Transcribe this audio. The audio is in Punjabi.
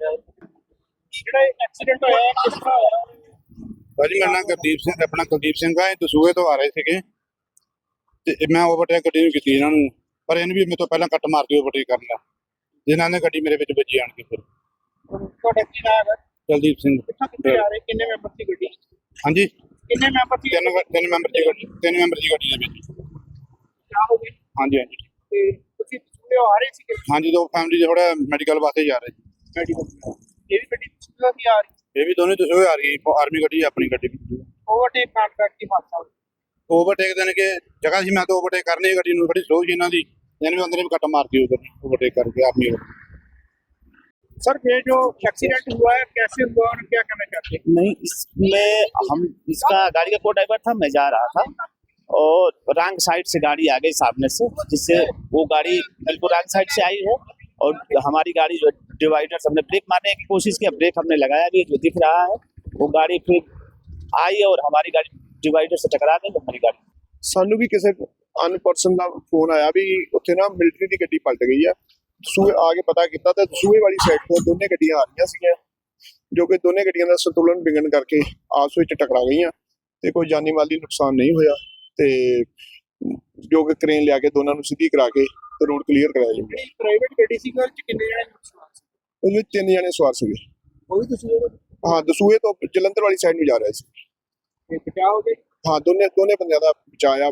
ਜਿਹੜਾ ਐਕਸੀਡੈਂਟ ਹੋਇਆ ਕਿਸ ਤਰ੍ਹਾਂ ਹੋਇਆ? ਭਾਜੀ ਮੇਰਾ ਨਾਮ ਗੁਰਦੀਪ ਸਿੰਘ ਆਪਣਾ ਕੁਲਦੀਪ ਸਿੰਘ ਆ ਇਹ ਦਸੂਹੇ ਤੋਂ ਆ ਰਹੇ ਸੀਗੇ। ਤੇ ਮੈਂ ਓਵਰਟੇਕ ਨੂੰ ਕੀਤੀ ਇਹਨਾਂ ਨੂੰ। ਪਰ ਇਹਨੇ ਵੀ ਮੇਰੇ ਤੋਂ ਪਹਿਲਾਂ ਕੱਟ ਮਾਰਦੀ ਓਵਰਟੇਕ ਕਰਨ ਦਾ। ਜਿਨ੍ਹਾਂ ਨੇ ਗੱਡੀ ਮੇਰੇ ਵਿੱਚ ਵੱਜੀ ਆਣ ਕੇ ਫਿਰ। ਤੁਹਾਡਾ ਕੀ ਨਾਮ ਹੈ? ਕੁਲਦੀਪ ਸਿੰਘ। ਕਿੱਥੋਂ ਕਿੱਥੇ ਆ ਰਹੇ? ਕਿੰਨੇ ਮੈਂਬਰ ਸੀ ਗੱਡੀ? ਹਾਂਜੀ? ਕਿੰਨੇ ਮੈਂਬਰ ਸੀ? ਤਿੰਨ ਤਿੰਨ ਮੈਂਬਰ ਦੀ ਗੱਡੀ ਤਿੰਨ ਮੈਂਬਰ ਦੀ ਗੱਡੀ ਦੇ ਵਿੱਚ। ਕਿਆ ਹੋ ਗਏ ਹਾਂਜੀ ਹਾਂਜੀ। ਤੇ ਤੁਸੀਂ ਸੂਰੇ ਆ ਰਹੇ ਸੀ ਹਾਂਜੀ ਦੋ ਫੈਮਿਲੀ ਦੇ ਥੋੜਾ ਮੈਡੀਕਲ ਵਾਸਤੇ ਜਾ ਰਹੇ ਸੀ। ਮੈਡੀਕਲ ਇਹ ਵੀ ਗੱਡੀ ਸੂਰੇ ਦੀ ਆ ਰਹੀ ਇਹ ਵੀ ਦੋਨੇ ਦਸੂਹੇ ਆ ਰਹੀ ਹੈ ਆਰਮੀ ਗੱਡੀ ਆਪਣੀ ਗੱਡੀ ਓਵਰਟੇਕ ਕਾਂਡ ਕਰਕੇ ਹਾਦਸਾ ਹੋਇਆ ਓਵਰਟੇਕ ਦੇਣ ਕੇ ਜਗ੍ਹਾ ਸੀ ਮੈਂ ਤਾਂ ਓਵਰਟੇਕ ਕਰਨੀ ਗੱਡੀ ਨੂੰ ਬੜੀ ਸਲੋ ਸੀ ਇਹਨਾਂ ਦੀ ਇਹਨੇ ਵੀ ਅੰਦਰ ਵੀ ਕੱਟ ਮਾਰਦੀ ਉਧਰ ਓਵਰਟੇਕ ਕਰਕੇ ਆਪਣੀ सर ये जो एक्सीडेंट हुआ है कैसे हुआ और क्या कहना चाहते हैं नहीं इसमें हम इसका गाड़ी का को ड्राइवर था मैं जा रहा था और रॉन्ग साइड से गाड़ी आ गई सामने से जिससे वो गाड़ी बिल्कुल रॉन्ग साइड से आई है और हमारी गाड़ी जो डिवाइडर हमने ब्रेक मारने की कोशिश की ब्रेक हमने लगाया भी जो दिख रहा है वो गाड़ी फिर आई और हमारी गाड़ी डिवाइडर से टकरा गई हमारी गाड़ी ਸਾਨੂੰ ਵੀ ਕਿਸੇ ਅਨ ਪਰਸਨ ਦਾ ਫੋਨ ਆਇਆ ਵੀ ਉੱਥੇ ਨਾ ਮਿਲਟਰੀ ਦੀ ਗੱਡੀ ਪਲਟ ਗਈ ਆ ਸੂਏ ਆ ਕੇ ਪਤਾ ਕੀਤਾ ਤੇ ਸੂਏ ਵਾਲੀ ਸਾਈਡ ਤੋਂ ਦੋਨੇ ਗੱਡੀਆਂ ਆ ਰਹੀਆਂ ਸੀਗੀਆਂ ਜੋ ਕਿ ਦੋਨੇ ਗੱਡੀਆਂ ਦਾ ਸੰਤੁਲਨ ਵਿਗੜਨ ਕਰਕੇ ਆਪਸ ਵਿੱਚ ਟਕਰਾ ਗਈਆਂ ਤੇ ਕੋਈ ਜਾਨੀ ਮਾਲੀ ਨੁਕਸਾਨ ਨਹੀਂ ਹੋਇਆ ਤੇ ਜੋ ਕਿ ਕ੍ਰੇਨ ਲਿਆ ਕੇ ਦੋਨਾਂ ਨੂੰ ਸਿੱਧੀ ਕਰਾ ਕੇ ਤੇ ਰੋਡ ਕਲੀਅਰ ਕਰਾਇਆ ਜਾਊਗਾ। ਪ੍ਰਾਈਵੇਟ ਗੱਡੀ ਸੀ ਘਰ ਚ ਕਿੰਨੇ ਜਣੇ ਸਵਾਰ ਸੀ? ਉਹਦੇ ਤਿੰਨ ਜਣੇ ਸਵਾਰ ਸੀਗੇ। ਉਹ ਵੀ ਤੁਸੀਂ ਹਾਂ ਦਸੂਏ ਤੋਂ ਜਲੰਧਰ ਵਾਲੀ ਸਾਈਡ ਨੂੰ ਜਾ ਰਿਹਾ ਸੀ। ਤੇ ਬਚਾਓਗੇ ਹਾਂ ਦੋਨੇ ਦੋਨੇ ਬੰਦਿਆਂ ਦਾ ਬਚਾਇਆ